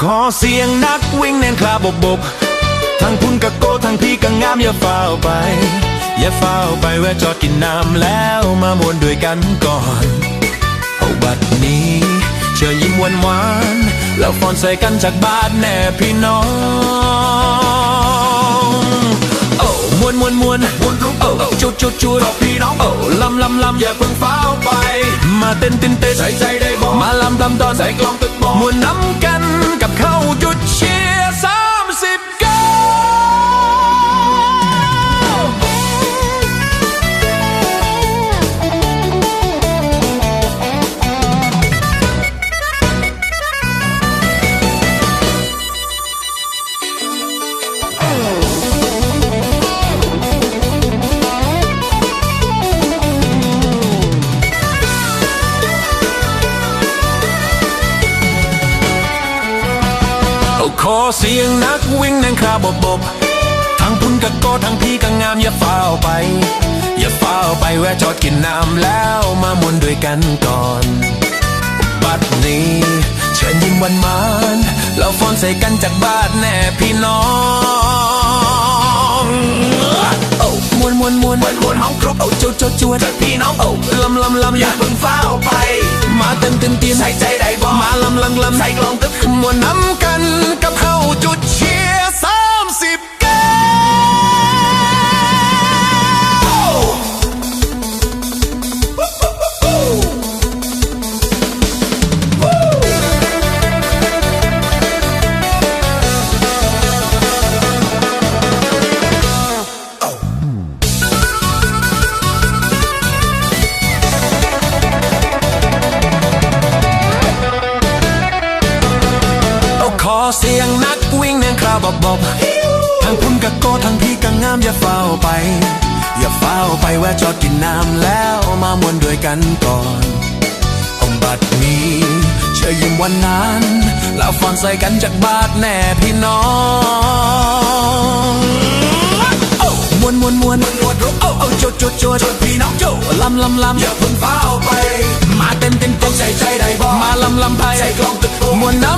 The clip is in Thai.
ขอเสียงนักวิ่งเน้นคลาบบบบทั้งคุณกะโกทั้งพี่กังงามอย่าเฝ้าวไป อย่าเฝ้าวไปแวะจอดกินน้ำแล้วมามวนด้วยกันก่อนเอาบัดนี้เชิญยิ้มหวานหวานๆแล้วฟอนใส่กันจากบ้านแน่พี่น้องโอ้มวนมวนมวนมวนรุกโอ้จุดจุดจุดพี่น้องโอ้ลำลำลำอย่าเพิ่งฟ้าวไป มาเต้นเต้นเต้นใส่ใจได้บอกมาลำลำตอนใส่กลองตึกบอกมวนน้ำกัน อาขอเสียงนักวิ่งแน่นคราบบบบทั้งพุ่นกะโกทั้งพี่กังงามอย่าเฝ้าวไป อย่าเฝ้าวไปแวะจอดกินน้ำแล้วมามวนด้วยกันก่อนบัดนี้เชิญยิ้มหวันมานๆแล้วฟอนใส่กันจากบ้านแน่พี่น้องโอ้มวนมวนมวนมวนมวนห้องครบโอ้โจโจจวดพี่น้องโอ้ลำลำลำอย่าเพิ่งฟ้าวไป มาเต็มเต็มเต็มใส่ใจได้บ่มาลำลำลำใส่กลองตึกมวนน้ำกัน บบบอบทั้งพุ่นกะโกทั้งพี่กังงามอย่าเฝ้าไป อย่าเฝ้าไปแวะจอดกินน้ำแล้วมามวนด้วยกันก่อนองบัดนี้เชื่อยิ้มวันนั้น แล้วฟอนใส่กันจากบาทแน่พี่น้องโอ้มวนมวนมวนมวนรุกโอ้โอ้โจดโจดโจดพี่น้องโจลำลำลำอย่าเพิ่งฟ้าเอาไป มาเต็มเต็มเต็มใจใจได้บอกมาลำลำไปใส่กลองตึกมวนน้ำ